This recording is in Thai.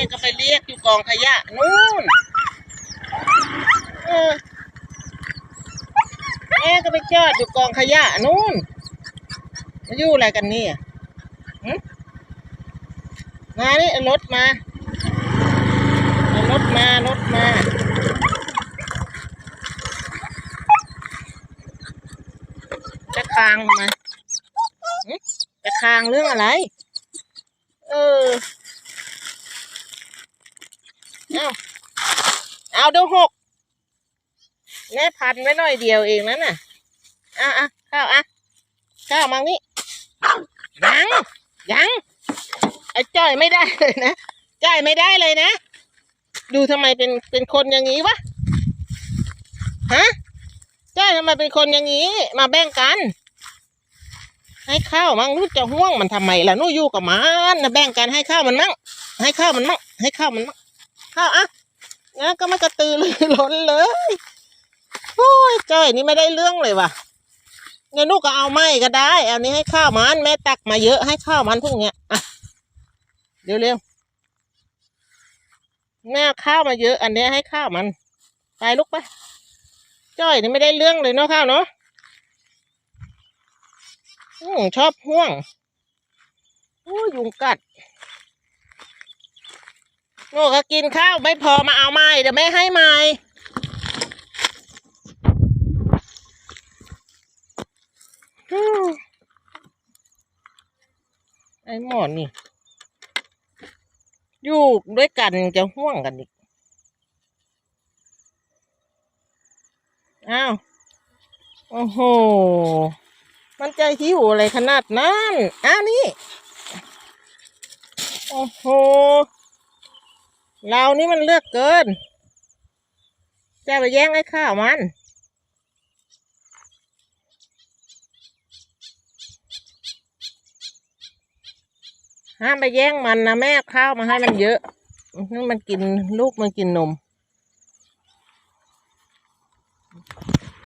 ม่ก็ไปเรียกอยู่กองขยะนู่นแม่ก็ไปจอดอยู่กองขยะนู่นมาอยู่อะไรกันเนี่ยหึมานี่รถมารถมารถมาจะคางทำไมหึจะคางเรื่องอะไร เออ เอาเอาเดี๋ยวหกแม่พันไว้หน่อยเดียวเองนั่นน่ะอะอะข้าวอะข้าวมังนี่ยังยังไอ้จ้อยไม่ได้เลยนะจ้อยไม่ได้เลยนะ ดูทำไมเป็นเป็นคนอย่างนี้วะฮะจ้อยทำไมเป็นคนอย่างนี้ มาแบ่งกัน ให้ข้าวมั่งนู้จะห่วงมันทำไมล่ะนู้อยู่กับมันนะแบ่งกันให้ข้าวมันมั่งให้ข้าวมันมั่งให้ข้าวมันมั่ง ข้าวอะงั้นก็ไม่กระตือรือร้นเลยโอ้ยจ้อยนี่ไม่ได้เรื่องเลยว่ะเงินลูกก็เอาไม่ก็ได้อันนี้ให้ข้าวมันแม่ตักมาเยอะให้ข้าวมันพวกเนี้ยอะเร็วเร็วแม่ข้าวมาเยอะ อันนี้ให้ข้าวมัน ไปลูกไปจ้อยนี่ไม่ได้เรื่องเลยเนาะข้าวเนาะอืมชอบห่วงโอ้ยยุงกัด โง่ก็กินข้าวไม่พอมาเอาไม้เดี๋ยวไม่ให้ไม้ไอ้หมอนนี่ อยู่ด้วยกันจะห่วงกันอีก อ้าว โอ้โห มันใจหิวอะไรขนาดนั้น อ้าวนี่ โอ้โห เรานี่มันเลือกเกิน จะไปแย่งไอ้ข้าวมัน ห้ามไปแย่งมันนะแม่ข้าวมาให้มันเยอะนั่นมันกินลูกมันกินนม